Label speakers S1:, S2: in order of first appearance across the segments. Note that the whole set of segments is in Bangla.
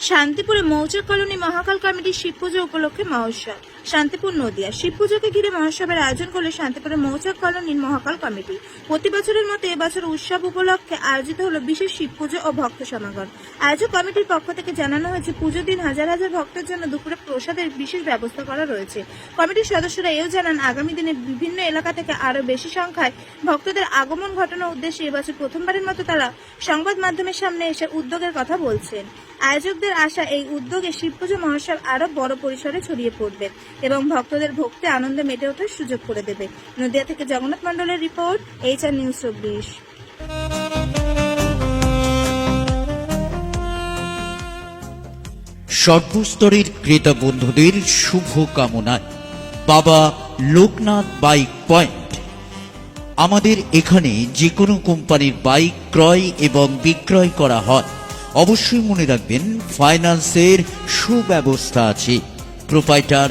S1: শান্তিপুরে মৌচাক কলোনি মহাকাল কমিটির শিব পুজো উপলক্ষে মহোৎসব। শান্তিপুর নদিয়া। শিব পুজোকে ঘিরে মহোৎসবের আয়োজন করলে শান্তিপুরের মৌচাক কলোনির মহাকাল কমিটি। প্রতি বছরের মতো এবছর উৎসব উপলক্ষে আয়োজিত হলো বিশেষ শিব পুজো ও ভক্ত সমাগম। আয়োজক কমিটির পক্ষ থেকে জানানো হয়েছে, পুজোর দিন হাজার হাজার ভক্তের জন্য দুপুরে প্রসাদের বিশেষ ব্যবস্থা করা রয়েছে। কমিটির সদস্যরা এও জানান, আগামী দিনে বিভিন্ন এলাকা থেকে আরও বেশি সংখ্যায় ভক্তদের আগমন ঘটানোর উদ্দেশ্যে এবছর প্রথমবারের মতো তারা সংবাদ মাধ্যমের সামনে এসে উদ্যোগের কথা বলছেন। আয়োজকদের আশা, এই উদ্যোগে শিবপুজো মহোৎসব আরও বড় পরিসরে ছড়িয়ে পড়বে। এবং ভক্তদের ভক্তি আনন্দে মেতে ওঠার সুযোগ করে দেবে। নদিয়া থেকে জগন্নাথ মণ্ডলের রিপোর্ট এইচ আর নিউজ চব্বিশ।
S2: সর্বস্তরের ক্রেতা বন্ধুদের শুভ কামনায় বাবা লোকনাথ বাইক পয়েন্ট। আমাদের এখানে যে কোনো কোম্পানির বাইক ক্রয় এবং বিক্রয় করা হয়। অবশ্যই মনে রাখবেন, ফাইন্যান্সের সুব্যবস্থা আছে। প্রোপাইটার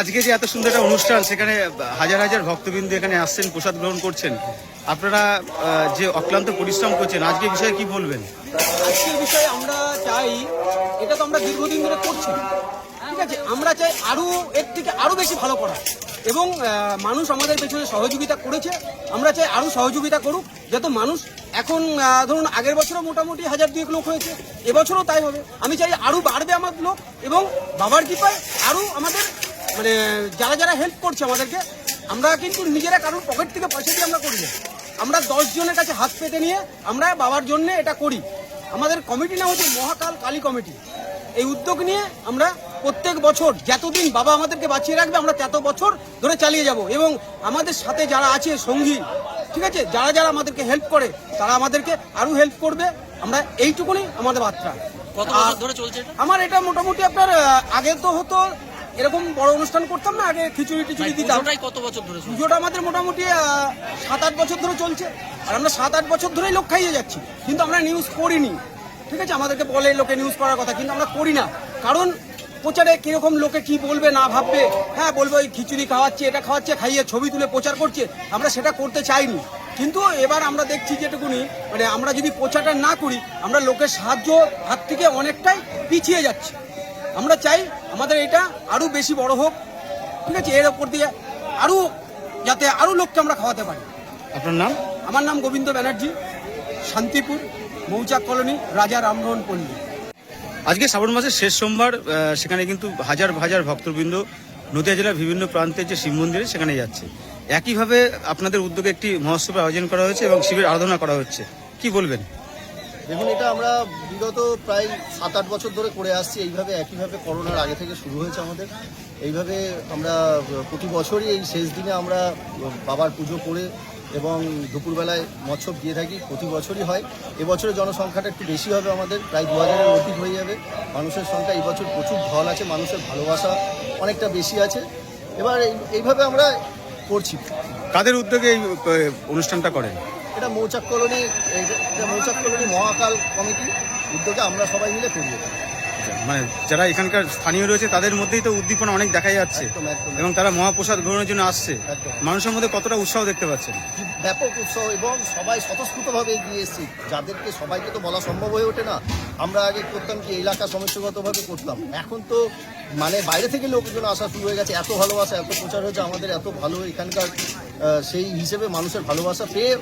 S3: আজকে যে এত সুন্দর একটা অনুষ্ঠান, সেখানে হাজার হাজার ভক্তবিন্দু এখানে আসছেন, প্রসাদ গ্রহণ করছেন। আপনারা যে অক্লান্ত পরিশ্রম করছেন, আজকে বিষয়ে কি বলবেন?
S4: আজকের বিষয়ে আমরা চাই, এটা তো আমরা দীর্ঘদিন ধরে করছি। ঠিক আছে, আমরা চাই আরও, এর থেকে আরও বেশি ভালো করা। এবং মানুষ আমাদের পেছনে সহযোগিতা করেছে। আমরা চাই আরও সহযোগিতা করুক, যাতে মানুষ এখন ধরুন আগের বছরও মোটামুটি হাজার দুয়েক লোক হয়েছে, এবছরও তাই হবে। আমি চাই আরও বাড়বে আমার লোক, এবং বাবার কৃপায় আরও আমাদের মানে যারা যারা হেল্প করছে আমাদেরকে আমরা কিন্তু নিজেরা কারোর পকেট থেকে পয়সা দিয়ে আমরা করি না। আমরা দশ জনের কাছে হাত পেতে নিয়ে আমরা বাবার জন্য এটা করি। আমাদের কমিটি নাম হচ্ছে মহাকাল কালী কমিটি এই উদ্যোগ নিয়ে আমরা প্রত্যেক বছর যতদিন বাবা আমাদেরকে বাঁচিয়ে রাখবে আমরা তত বছর ধরে চালিয়ে যাব। এবং আমাদের সাথে যারা আছে সঙ্গী ঠিক আছে? যারা যারা আমাদেরকে হেল্প করে তারা আমাদেরকে আরও হেল্প করবে। আমরা এইটুকুনি আমাদের বার্তা। আর
S5: ধরে চলছে
S4: আমার এটা মোটামুটি আপনার আগে তো হতো এরকম বড় অনুষ্ঠান করতাম না আগে খিচুড়ি টিচুড়ি দিতাম।
S5: কত বছর ধরে?
S4: পুজোটা আমাদের মোটামুটি সাত আট বছর ধরে চলছে। আর আমরা সাত আট বছর ধরেই লোক খাইয়ে যাচ্ছি। কিন্তু আমরা নিউজ করিনি ঠিক আছে? আমাদেরকে বলে লোকে নিউজ করার কথা কিন্তু আমরা করি না। কারণ প্রচারে কীরকম লোকে কি বলবে না ভাববে? হ্যাঁ বলবে ওই খিচুড়ি খাওয়াচ্ছে এটা খাওয়াচ্ছে খাইয়ে ছবি তুলে প্রচার করছে। আমরা সেটা করতে চাইনি। কিন্তু এবার আমরা দেখছি যেটুকুনি মানে আমরা যদি প্রচারটা না করি আমরা লোকের সাহায্য হাত থেকে অনেকটাই পিছিয়ে যাচ্ছি। আমরা চাই আমাদের এটা আরও বেশি বড় হোক ঠিক আছে? এর ওপর দিয়ে আরও যাতে আরও লোককে আমরা খাওয়াতে পারি।
S3: আপনার নাম?
S4: আমার নাম গোবিন্দ ব্যানার্জি শান্তিপুর মৌচাক কলোনি রাজা রামমোহন পল্লী।
S3: আজকে শ্রাবণ মাসের শেষ সোমবার সেখানে কিন্তু হাজার হাজার ভক্তবৃন্দ নদিয়া জেলার বিভিন্ন প্রান্তের যে শিব মন্দিরে সেখানে যাচ্ছে। একইভাবে আপনাদের উদ্যোগে একটি মহোৎসবের আয়োজন করা হয়েছে এবং শিবের আরাধনা করা হচ্ছে। কি বলবেন?
S6: দেখুন, এটা আমরা বিগত প্রায় সাত আট বছর ধরে করে আসছি। এইভাবে একইভাবে করোনার আগে থেকে শুরু হয়েছে আমাদের। এইভাবে আমরা প্রতি বছরই এই শেষ দিনে আমরা বাবার পুজো করে এবং দুপুরবেলায় মৎসব দিয়ে থাকি, প্রতি বছরই হয়। এবছরের জনসংখ্যাটা একটু বেশি হবে আমাদের, প্রায় দু হাজারের অধিক হয়ে যাবে। মানুষের সংখ্যা এই বছর প্রচুর ঢল আছে, মানুষের ভালোবাসা অনেকটা বেশি আছে। এবার এই- এইভাবে আমরা করছি।
S3: কাদের উদ্যোগে এই অনুষ্ঠানটা করেন?
S6: এটা মৌচাক কলোনি এটা এটা মৌচাক কলোনি মহাকাল কমিটি উদ্যোগে আমরা সবাই মিলে করি
S3: মানে যারা এখানকার স্থানীয় রয়েছে তাদের মধ্যেই তো উদ্দীপনা অনেক দেখা যাচ্ছে। এবং তারা মহাপ্রসাদ গ্রহণের জন্য আসছে। মানুষের মধ্যে কতটা উৎসাহ দেখতে পাচ্ছেন?
S6: ব্যাপক উৎসাহ এবং সবাই স্বতঃস্ফূর্তভাবে এগিয়ে এসেছি। যাদেরকে সবাইকে তো বলা সম্ভব হয়ে ওঠে না। আমরা আগে করতাম কি এলাকা সমস্যাগতভাবে করতাম। এখন তো মানে বাইরে থেকে লোকজন আসা শুরু হয়ে গেছে। এত ভালোবাসা এত প্রচার হয়েছে আমাদের এত ভালো এখানকার সেই হিসেবে মানুষের ভালোবাসা পেয়ে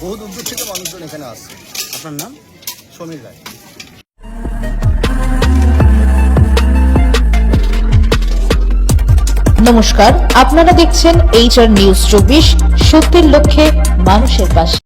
S6: বহু দূর থেকে মানুষজন এখানে আসছে।
S3: আপনার নাম?
S6: সমীর রায়।
S7: নমস্কার, আপনারা দেখছেন এইচআর নিউজ চব্বিশ, সত্যের লক্ষ্যে মানুষের পাশে।